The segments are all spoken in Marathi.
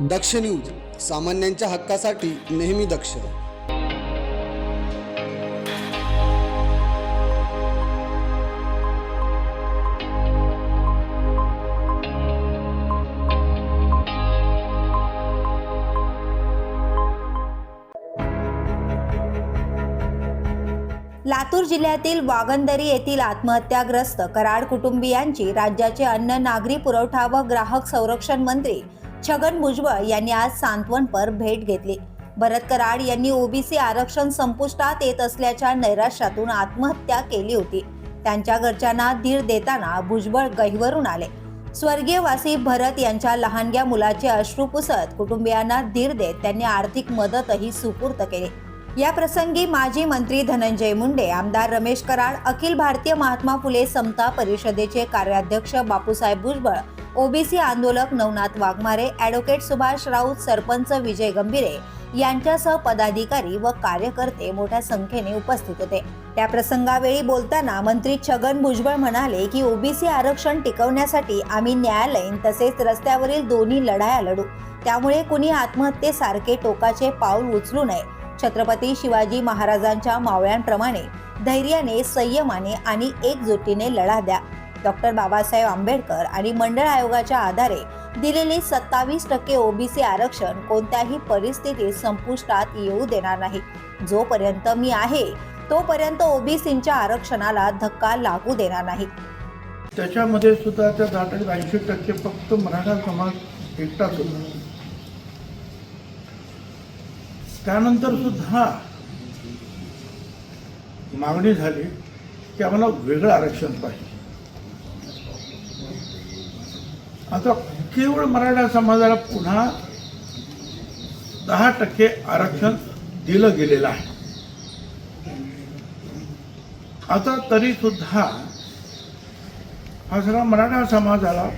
दक्ष न्यूज सामान्यांच्या हक्कासाठी नेहमी दक्ष. लातूर जिल्ह्यातील वागंदरी येथील आत्महत्याग्रस्त कराड कुटुंबियांची राज्याचे अन्न नागरी पुरवठा व ग्राहक संरक्षण मंत्री छगन भुजबळ यांनी आज सांत्वनपर भेट घेतली. भरत कराड यांनी ओबीसी आरक्षण संपुष्टात येत असल्याच्या नैराश्यातून आत्महत्या केली होती. त्यांच्या घरच्यांना धीर देताना भुजबळ गहिवरून आले. स्वर्गीय वासी भरत यांच्या लहानग्या मुलाचे अश्रू पुसत कुटुंबियांना धीर देत त्यांनी आर्थिक मदतही सुपूर्द केली. या प्रसंगी माजी मंत्री धनंजय मुंडे आमदार रमेश कराड अखिल भारतीय महात्मा फुले समता परिषदेचे कार्याध्यक्ष बापूसाहेब भुजबळ ओबीसी आंदोलक नवनाथ वाघमारे ॲडव्होकेट सुभाष राऊत सरपंच विजय गंभीरे यांच्यासह पदाधिकारी व कार्यकर्ते मोठ्या संख्येने उपस्थित होते. त्या प्रसंगावेळी बोलताना मंत्री छगन भुजबळ म्हणाले की ओबीसी आरक्षण टिकवण्यासाठी आम्ही न्यायालयीन तसेच रस्त्यावरील दोन्ही लढाया लढू. त्यामुळे कुणी आत्महत्येसारखे टोकाचे पाऊल उचलू नये. छत्रपती शिवाजी महाराजांच्या मावळ्यांप्रमाणे धैर्याने संयमाने आणि एकजुटीने लढा द्या. डॉक्टर बाबासाहेब आंबेडकर आणि मंडळ आयोगाच्या आधारे दिलेले सत्तावीस टक्के ओबीसी आरक्षण कोणत्याही परिस्थितीत संपुष्टात येऊ देणार नाही. जोपर्यंत मी आहे तोपर्यंत ओबीसींच्या आरक्षणाला धक्का लागू देणार नाही. त्याच्यामध्ये सुद्धा त्या दहा ऐंशी टक्के फक्त मराठा समाज एकटाच होता त्यानंतर सुद्धा मागणी झाली की आम्हाला वेगळं आरक्षण पाहिजे. आता केवळ मराठा समाजाला पुन्हा दहा टक्के आरक्षण दिलं गेलेलं आहे. आता तरी सुद्धा हा सगळा मराठा समाजाला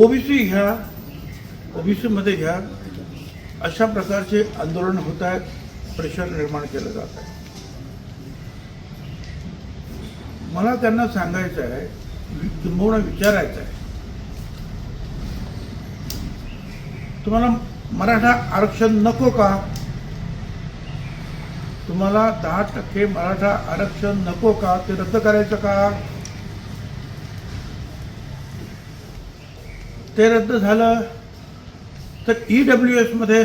ओबीसी घ्या ओबीसीमध्ये घ्या अशा प्रकारचे आंदोलन होत आहेत प्रेशर निर्माण केलं जात आहे. मला त्यांना सांगायचं आहे किंबहुना विचारायचं आहे तुम्हाला मराठा आरक्षण नको का? तुम्हाला दहा टक्के मराठा आरक्षण नको का? ते रद्द करायचं का? ते रद्द झालं तर ई डब्ल्यू एसमध्ये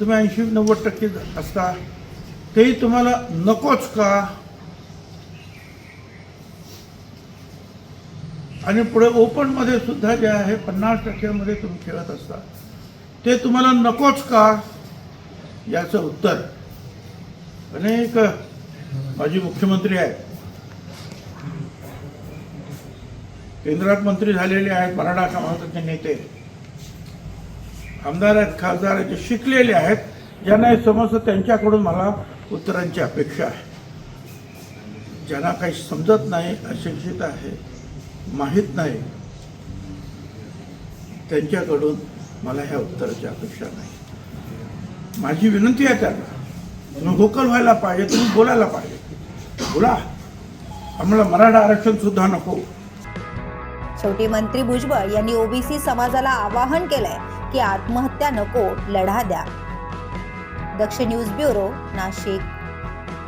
तुम्ही ऐंशी नव्वद टक्के असता. तेही तुम्हाला नकोच का? आणि पुढे ओपनमध्ये सुद्धा जे आहे पन्नास टक्क्यामध्ये तुम्ही खेळत असता. ते तुम्हाला नकोच का? याचं उत्तर. अनेक माजी मुख्यमंत्री आहेत. केंद्रात मंत्री झालेले आहेत मराठा समाजाचे नेते. आमदार आहेत खासदार आहेत जे शिकलेले आहेत ज्यांना हे समजतं त्यांच्याकडून मला उत्तरांची अपेक्षा आहे. ज्यांना काही समजत नाही अशिक्षित आहे माहीत नाही. त्यांच्याकडून मला ह्या उत्तराची अपेक्षा नाही. माझी विनंती आहे त्यांना तुम्ही व्होकल व्हायला पाहिजे तुम्ही बोलायला पाहिजे. बोला. आम्हाला मराठा आरक्षण सुद्धा नको. शेवटी मंत्री भुजबळ यांनी ओबीसी समाजाला आवाहन केलंय की आत्महत्या नको लढा द्या. Daksh news bureau Nashik.